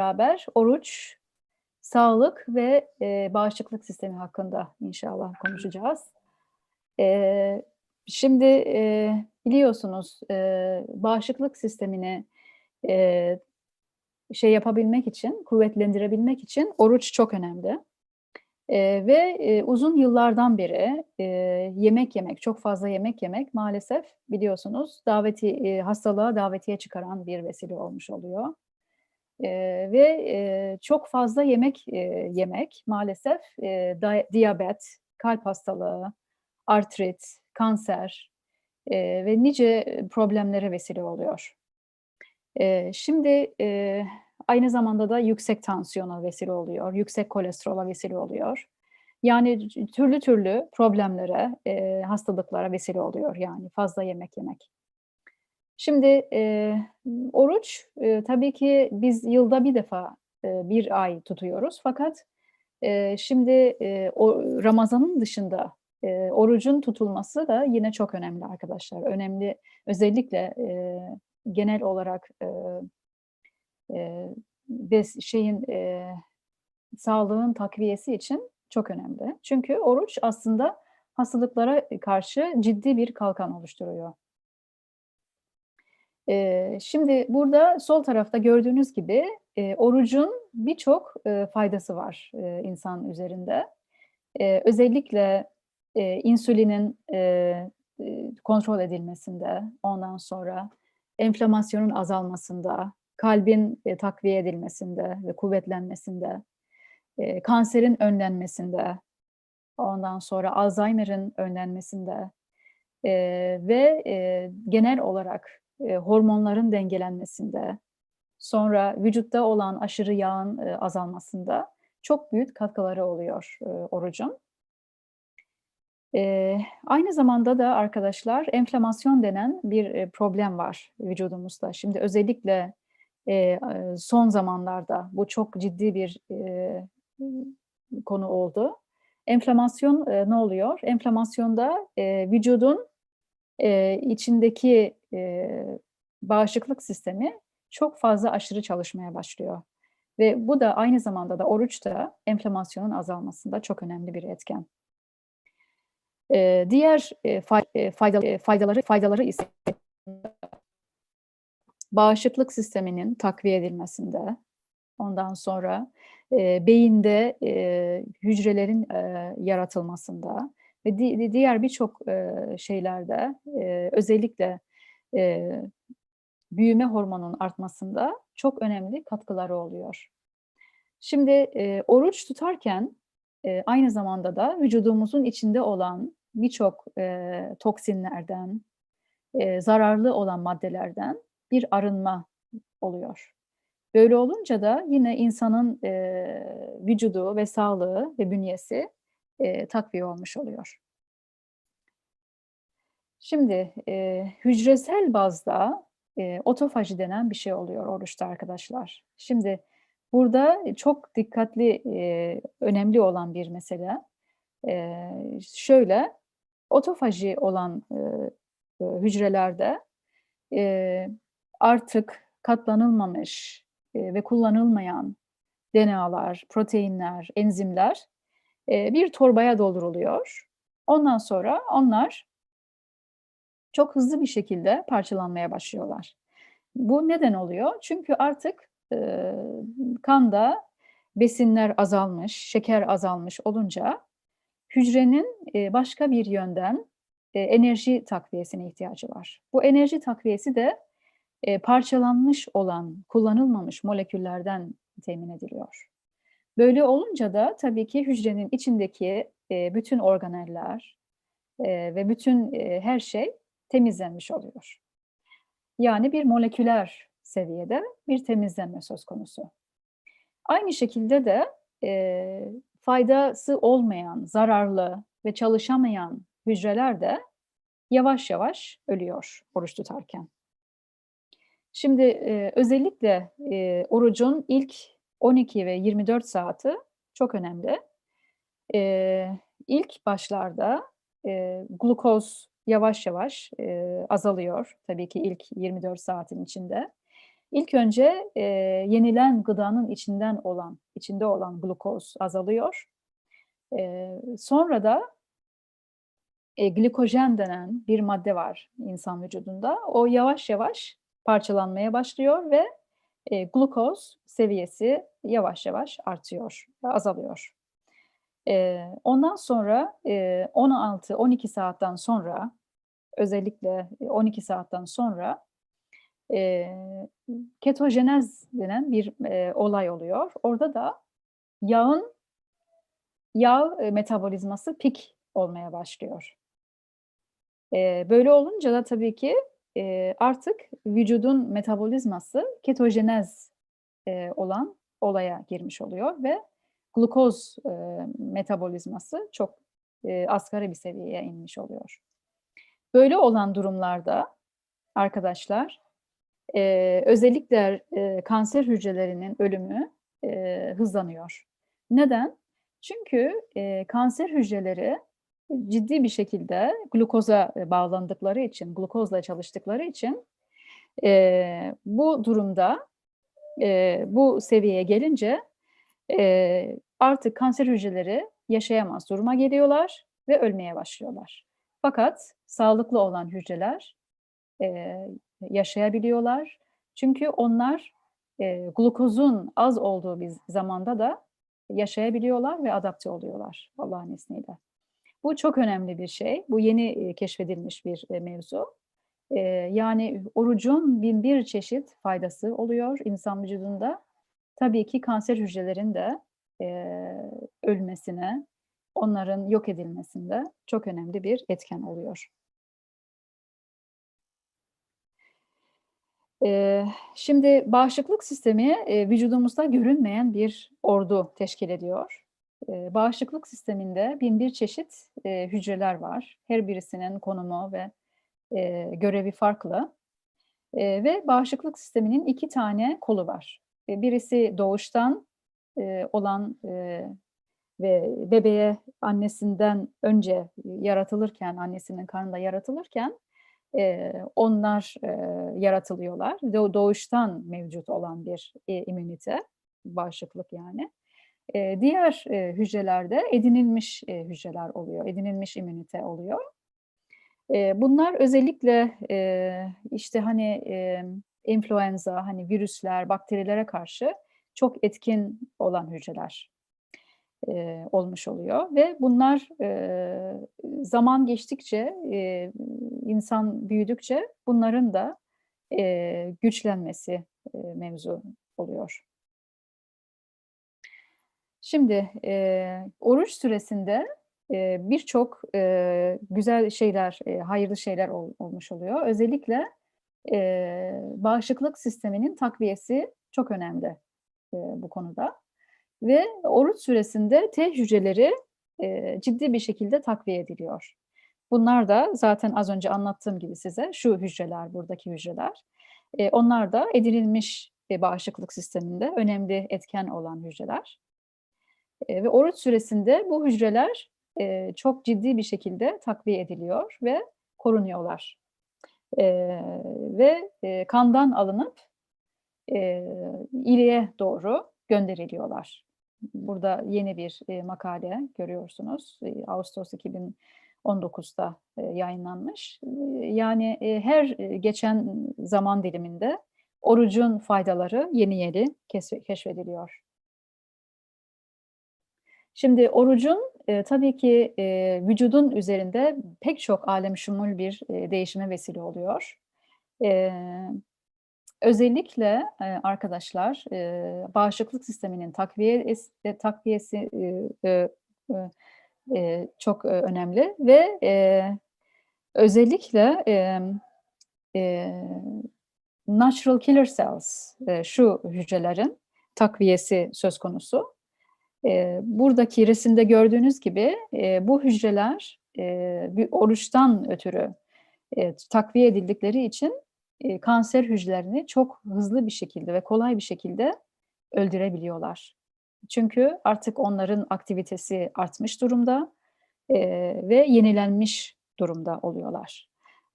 beraber oruç, sağlık ve e, bağışıklık sistemi hakkında inşallah konuşacağız. E, şimdi e, biliyorsunuz e, bağışıklık sistemini e, şey yapabilmek için, kuvvetlendirebilmek için oruç çok önemli. E, ve e, uzun yıllardan beri e, yemek yemek, çok fazla yemek yemek maalesef biliyorsunuz daveti e, hastalığa davetiye çıkaran bir vesile olmuş oluyor. Eee, ve, eee, çok fazla yemek, eee, yemek maalesef, eee, day diyabet, kalp hastalığı, artrit, kanser, eee, ve nice problemlere vesile oluyor. Eee, şimdi, eee, aynı zamanda da yüksek tansiyona vesile oluyor, yüksek kolesterola vesile oluyor. Yani türlü türlü problemlere, eee, hastalıklara vesile oluyor yani fazla yemek yemek. Şimdi, eee, oruç, eee, tabii ki biz yılda bir defa, eee, 1 ay tutuyoruz fakat, eee, şimdi, eee, o Ramazan'ın dışında, eee, orucun tutulması da yine çok önemli arkadaşlar. Önemli, özellikle, eee, genel olarak, eee, bes şeyin, eee, sağlığın takviyesi için çok önemli. Çünkü oruç aslında hastalıklara, karşı ciddi bir kalkan oluşturuyor. Şimdi burada sol tarafta gördüğünüz gibi, orucun birçok, faydası var, insan üzerinde. Özellikle, eee, insülinin, kontrol edilmesinde, ondan sonra enflamasyonun azalmasında, kalbin, takviye edilmesinde ve kuvvetlenmesinde, kanserin önlenmesinde, ondan sonra Alzheimer'ın önlenmesinde, ve, genel olarak, eee, hormonların dengelenmesinde, sonra vücutta olan aşırı yağın, eee, azalmasında çok büyük katkıları oluyor, eee, orucun. Aynı zamanda da arkadaşlar enflamasyon denen bir, problem var vücudumuzda. Şimdi özellikle, son zamanlarda bu çok ciddi bir, konu oldu. Enflamasyon, ne oluyor? Enflamasyonda, vücudun, eee, içindeki, eee, bağışıklık sistemi çok fazla aşırı çalışmaya başlıyor ve bu da aynı zamanda da oruç da enflamasyonun azalmasında çok önemli bir etken. Eee, diğer, eee, fay eee, fayda eee, faydaları faydaları ise bağışıklık sisteminin takviye edilmesinde, ondan sonra, eee, beyinde, eee, hücrelerin, eee, yaratılmasında ve di di diğer birçok, eee, şeylerde, eee, özellikle, eee, büyüme hormonunun artmasında çok önemli katkıları oluyor. Şimdi, eee, oruç tutarken, eee, aynı zamanda da vücudumuzun içinde olan birçok, eee, toksinlerden, eee, zararlı olan maddelerden bir arınma oluyor. Böyle olunca da yine insanın, eee, vücudu ve sağlığı ve bünyesi, eee, takviye olmuş oluyor. Şimdi, eee, hücresel bazda, eee, otofaji denen bir şey oluyor oruçta arkadaşlar. Şimdi burada çok dikkatli, eee, önemli olan bir mesele. Eee, şöyle, otofaji olan, ııı, hücrelerde, eee, artık katlanılmamış, eee, ve kullanılmayan DNA'lar, proteinler, enzimler, bir torbaya dolduruluyor. Ondan sonra onlar çok hızlı bir şekilde parçalanmaya başlıyorlar. Bu neden oluyor? Çünkü artık, ııı, kanda besinler azalmış, şeker azalmış olunca hücrenin, eee, başka bir yönden, eee, enerji takviyesine ihtiyacı var. Bu enerji takviyesi de, eee, parçalanmış olan, kullanılmamış moleküllerden temin ediliyor. Böyle olunca da tabii ki hücrenin içindeki, eee, bütün organeller, eee, ve bütün, eee, her şey temizlenmiş oluyor. Yani bir moleküler seviyede bir temizlenme söz konusu. Aynı şekilde de, eee, faydası olmayan, zararlı ve çalışamayan hücreler de yavaş yavaş ölüyor oruç tutarken. Şimdi, eee, özellikle, eee, orucun ilk 12 ve 24 saati çok önemli. Eee, ilk başlarda, eee, glukoz yavaş yavaş, eee, azalıyor tabii ki ilk 24 saatin içinde. İlk önce, eee, yenilen gıdanın içinden olan içinde olan glukoz azalıyor. Eee, sonra da eee, glikojen denen bir madde var insan vücudunda. O yavaş yavaş parçalanmaya başlıyor ve, eee, glukoz seviyesi yavaş yavaş artıyor, azalıyor. Ondan sonra, eee, 16-12 saatten sonra, özellikle, eee, 12 saatten sonra, eee, ketojenez denen bir, olay oluyor. Orada da yağın yağ, eee, metabolizması pik olmaya başlıyor. Böyle olunca da tabii ki, artık vücudun metabolizması ketojenez, olan olaya girmiş oluyor ve glukoz, eee, metabolizması çok, eee, asgari bir seviyeye inmiş oluyor. Böyle olan durumlarda arkadaşlar, eee, özellikle, eee, kanser hücrelerinin ölümü, eee, hızlanıyor. Neden? Çünkü, eee, kanser hücreleri ciddi bir şekilde glukoza, eee, bağlandıkları için, glukozla çalıştıkları için, eee, bu durumda, eee, bu seviyeye gelince, eee, artık kanser hücreleri yaşayamaz duruma geliyorlar ve ölmeye başlıyorlar. Fakat sağlıklı olan hücreler, eee, yaşayabiliyorlar. Çünkü onlar, eee, glukozun az olduğu bir zamanda da yaşayabiliyorlar ve adapte oluyorlar Allah'ın izniyle. Bu çok önemli bir şey. Bu yeni, keşfedilmiş bir, eee, mevzu. Eee, yani orucun bin bir çeşit faydası oluyor insan vücudunda. Tabii ki kanser hücrelerin de, eee, ölmesine, onların yok edilmesinde çok önemli bir etken oluyor. Eee, şimdi bağışıklık sistemi, eee, vücudumuzda görünmeyen bir ordu teşkil ediyor. Eee, bağışıklık sisteminde bin bir çeşit, eee, hücreler var. Her birisinin konumu ve, eee, görevi farklı, eee, ve bağışıklık sisteminin 2 tane kolu var. Eee, birisi doğuştan, eee, olan, eee, ve bebeğe annesinden önce yaratılırken, annesinin karnında yaratılırken, eee, onlar, eee, yaratılıyorlar. Do doğuştan mevcut olan bir, eee, immünite, bağışıklık yani. Eee, diğer, eee, hücreler de edinilmiş, eee, hücreler oluyor, edinilmiş immünite oluyor. Bunlar özellikle, işte, hani, emm, influenza, hani, virüsler, bakterilere karşı çok etkin olan hücreler, olmuş oluyor ve bunlar, zaman geçtikçe, insan büyüdükçe bunların da, güçlenmesi, mevzu oluyor. Şimdi, eee, oruç süresinde, eee, birçok, güzel şeyler, hayırlı şeyler ol olmuş oluyor. Özellikle, bağışıklık sisteminin takviyesi çok önemli, bu konuda ve oruç süresinde T hücreleri, ciddi bir şekilde takviye ediliyor. Bunlar da zaten az önce anlattığım gibi size şu hücreler, buradaki hücreler. Onlar da edinilmiş, bağışıklık sisteminde önemli etken olan hücreler. Ve oruç süresinde bu hücreler, eee, çok ciddi bir şekilde takviye ediliyor ve korunuyorlar. Eee, ve, eee, kandan alınıp, eee, ileye doğru gönderiliyorlar. Burada yeni bir, eee, makale görüyorsunuz. Eee, ağustos 2019'da, eee, yayınlanmış. Eee, yani, eee, her, eee, geçen zaman diliminde orucun faydaları yeni yeni keşfediliyor. Şimdi orucun, eee, tabii ki, eee, vücudun üzerinde pek çok âlemşumul bir, eee, değişime vesile oluyor. Eee, özellikle, eee, arkadaşlar, eee, bağışıklık sisteminin takviye eee, takviyesi, eee, eee, eee, çok, önemli ve, eee, özellikle, emm, eee, natural killer cells, eee, şu hücrelerin takviyesi söz konusu. Eee, buradaki resimde gördüğünüz gibi, eee, bu hücreler, eee, bir oruçtan ötürü, eee, takviye edildikleri için, eee, kanser hücrelerini çok hızlı bir şekilde ve kolay bir şekilde öldürebiliyorlar. Çünkü artık onların aktivitesi artmış durumda, eee, ve yenilenmiş durumda oluyorlar.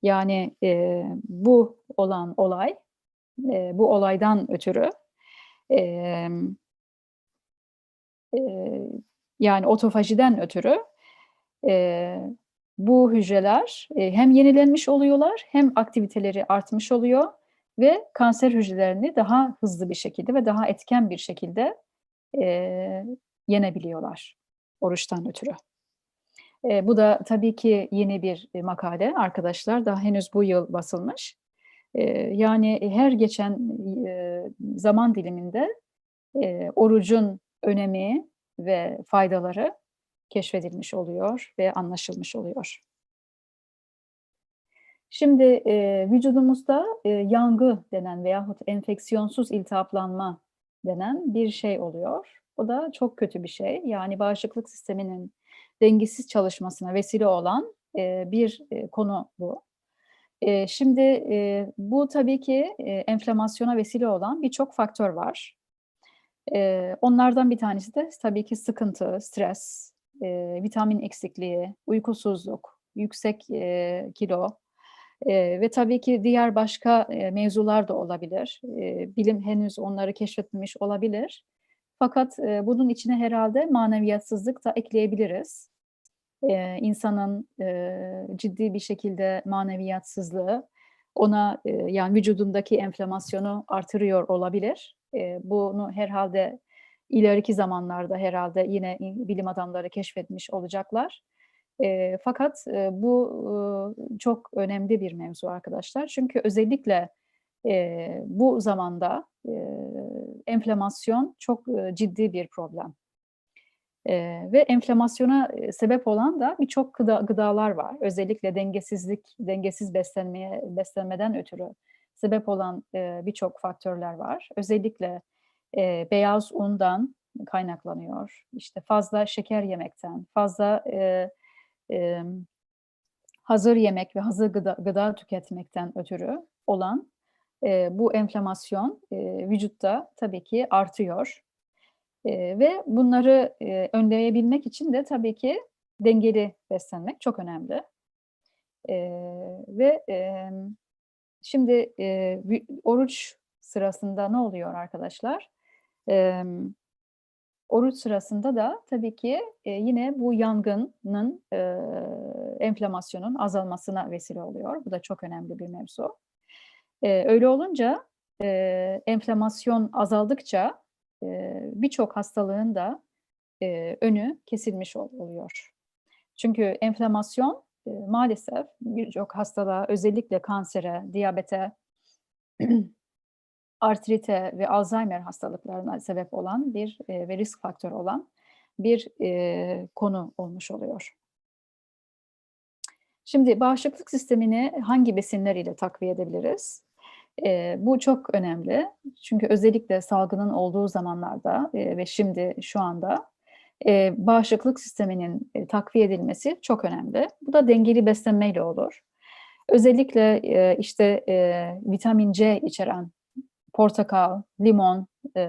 Yani, eee, bu olan olay eee, bu olaydan ötürü, emm yani otofajiden ötürü, eee, bu hücreler, eee, hem yenilenmiş oluyorlar hem aktiviteleri artmış oluyor ve kanser hücrelerini daha hızlı bir şekilde ve daha etken bir şekilde, eee, yenebiliyorlar oruçtan ötürü. Eee, bu da tabii ki yeni bir, eee, makale arkadaşlar. Daha henüz bu yıl basılmış. Eee, yani, her geçen, eee, zaman diliminde, eee, orucun önemi ve faydaları keşfedilmiş oluyor ve anlaşılmış oluyor. Şimdi, eee, vücudumuzda, eee, yangı denen veyahut enfeksiyonsuz iltihaplanma denen bir şey oluyor. O da çok kötü bir şey. Yani bağışıklık sisteminin dengesiz çalışmasına vesile olan, eee, bir, eee, konu bu. Eee, şimdi, eee, bu tabii ki, eee, enflamasyona vesile olan birçok faktör var. Eee, onlardan bir tanesi de tabii ki sıkıntı, stres, eee, vitamin eksikliği, uykusuzluk, yüksek, eee, kilo, eee, ve tabii ki diğer başka, eee, mevzular da olabilir. Eee, bilim henüz onları keşfetmemiş olabilir. Fakat, eee, bunun içine herhâlde maneviyatsızlık da ekleyebiliriz. Eee, insanın, eee, ciddi bir şekilde maneviyatsızlığı ona, eee, yani vücudundaki enflamasyonu artırıyor olabilir. Bunu herhâlde ileriki zamanlarda herhâlde yine bilim adamları keşfetmiş olacaklar. Fakat, bu, çok önemli bir mevzu arkadaşlar. Çünkü özellikle, bu zamanda, eee, enflamasyon çok, ciddi bir problem. Eee, ve enflamasyona, sebep olan da birçok gıda gıdalar var. Özellikle dengesizlik, dengesiz beslenmeye beslenmeden ötürü sebep olan, eee, birçok faktörler var. Özellikle, eee, beyaz undan kaynaklanıyor. İşte, fazla şeker yemekten, fazla, eee, emm, hazır yemek ve hazır gıda gıda tüketmekten ötürü olan, eee, bu enflamasyon, eee, vücutta tabii ki artıyor. Eee, ve bunları, eee, önleyebilmek için de tabii ki dengeli beslenmek çok önemli. Eee, ve, emm, şimdi, vü oruç sırasında ne oluyor arkadaşlar? Emm, oruç sırasında da tabii ki, eee, yine bu yangının, eee, enflamasyonun azalmasına vesile oluyor. Bu da çok önemli bir mevzu. Eee, öyle olunca, eee, enflamasyon azaldıkça, eee, birçok hastalığın da, eee, önü kesilmiş ol oluyor. Çünkü enflamasyon, maalesef birçok hastalığa, özellikle kansere, diyabete, artrite ve Alzheimer hastalıklarına sebep olan bir, eee, ve risk faktörü olan bir, eee, konu olmuş oluyor. Şimdi bağışıklık sistemini hangi besinler ile takviye edebiliriz? Eee, bu çok önemli. Çünkü özellikle salgının olduğu zamanlarda, eee, ve şimdi şu anda, eee, bağışıklık sisteminin, eee, takviye edilmesi çok önemli. Bu da dengeli beslenmeyle olur. Özellikle, eee, işte, vitamin C içeren portakal, limon eee,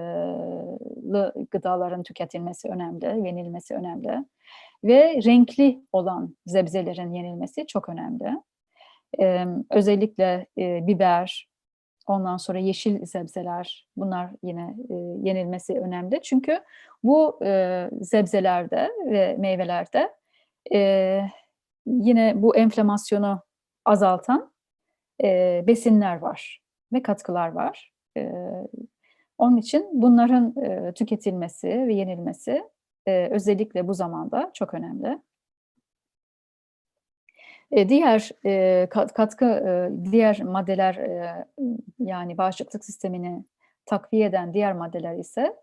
lı gıdaların tüketilmesi önemli, yenilmesi önemli ve renkli olan sebzelerin yenilmesi çok önemli. Emm, özellikle, eee, biber, ondan sonra yeşil sebzeler, bunlar yine, eee, yenilmesi önemli. Çünkü bu, eee, sebzelerde ve meyvelerde, eee, yine bu enflamasyonu azaltan, eee, besinler var ve katkılar var. Eee, onun için bunların, eee, tüketilmesi ve yenilmesi, eee, özellikle bu zamanda çok önemli. Eee, diğer, kat katkı, eee, diğer maddeler, yani bağışıklık sistemini takviye eden diğer maddeler ise,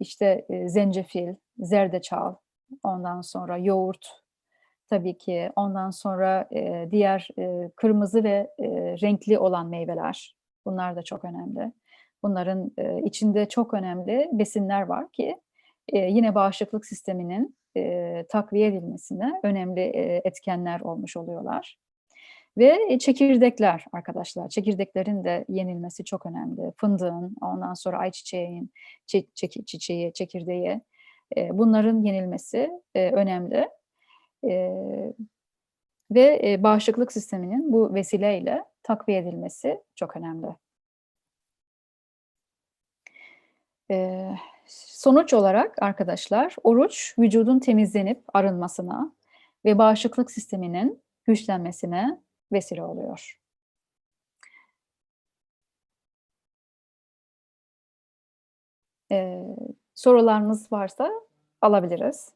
işte, zencefil, zerdeçal, ondan sonra yoğurt tabii ki, ondan sonra, diğer, kırmızı ve, renkli olan meyveler, bunlar da çok önemli. Bunların, içinde çok önemli besinler var ki, yine bağışıklık sisteminin, e, takviye edilmesine önemli e, etkenler olmuş oluyorlar. Ve çekirdekler arkadaşlar, çekirdeklerin de yenilmesi çok önemli. Fındığın, ondan sonra ayçiçeğin, çi çi çiçeği, çekirdeği, e, bunların yenilmesi e, önemli. E, ve e, bağışıklık sisteminin bu vesileyle takviye edilmesi çok önemli. Evet sonuç olarak arkadaşlar, oruç vücudun temizlenip arınmasına ve bağışıklık sisteminin güçlenmesine vesile oluyor. Eee, sorularınız varsa alabiliriz.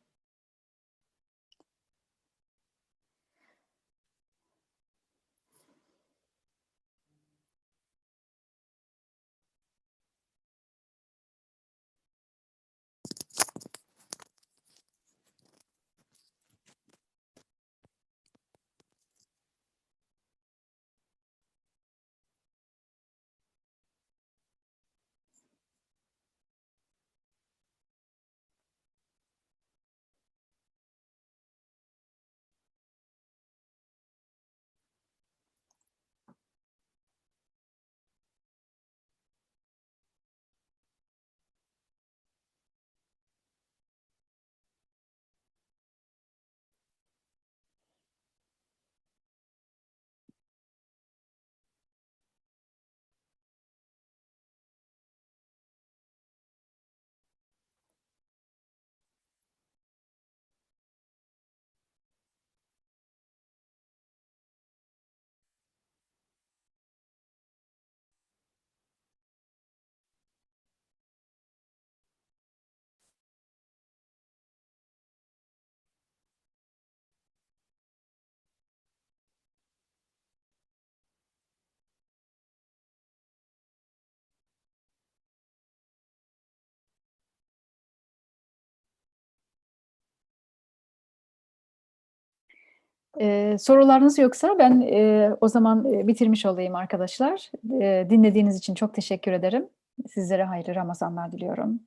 Eee, sorularınız yoksa ben, eee, o zaman, eee, bitirmiş olayım arkadaşlar. Eee, dinlediğiniz için çok teşekkür ederim. Sizlere hayırlı Ramazanlar diliyorum.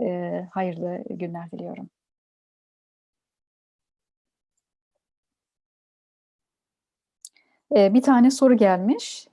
Eee, hayırlı günler diliyorum. Eee, bir tane soru gelmiş.